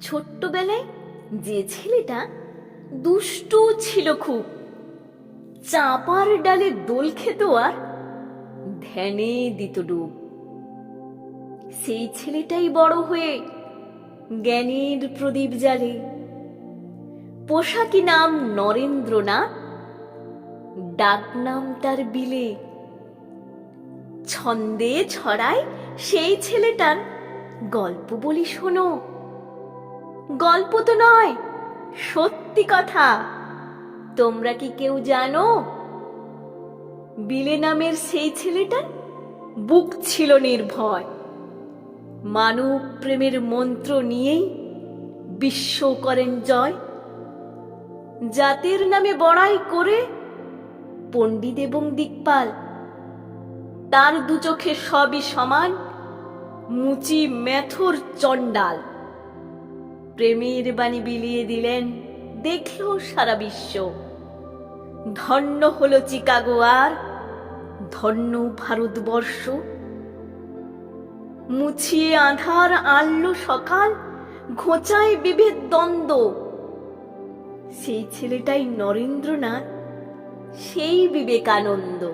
ছোট্টবেলায় যে ছেলেটা দুষ্টু ছিল খুব। চাপার ডালে দোল খেত আর ধ্যানে দিত ডুব। সেই ছেলেটাই বড় হয়ে জ্ঞানের প্রদীপ জালে পোশাকি নাম নরেন্দ্রনাথ? ডাক নাম তার বিলে। ছন্দে ছড়ায় সেই ছেলেটার গল্প বলি শোনো। গল্প তো নয়, সত্যি কথা। তোমরা কি কেউ জানো? বিলে নামের সেই ছেলেটা বুক ছিল নির্ভয়। মানব প্রেমের মন্ত্র নিয়েই বিশ্ব করেন জয়। জাতের নামে বড়াই করে পণ্ডিত এবং দিকপাল। তার দু চোখে সবই সমান, মুচি, মেথর, চণ্ডাল। প্রেমের বাণী বিলিয়ে দিলেন, দেখল সারা বিশ্ব। ধন্য হলো চিকাগো আর, ধন্য ভারতবর্ষ। মুছিয়ে আধার আনল সকাল, ঘোচায় বিভেদ দ্বন্দ্ব। সেই ছেলেটাই নরেন্দ্রনাথ, সেই বিবেকানন্দ।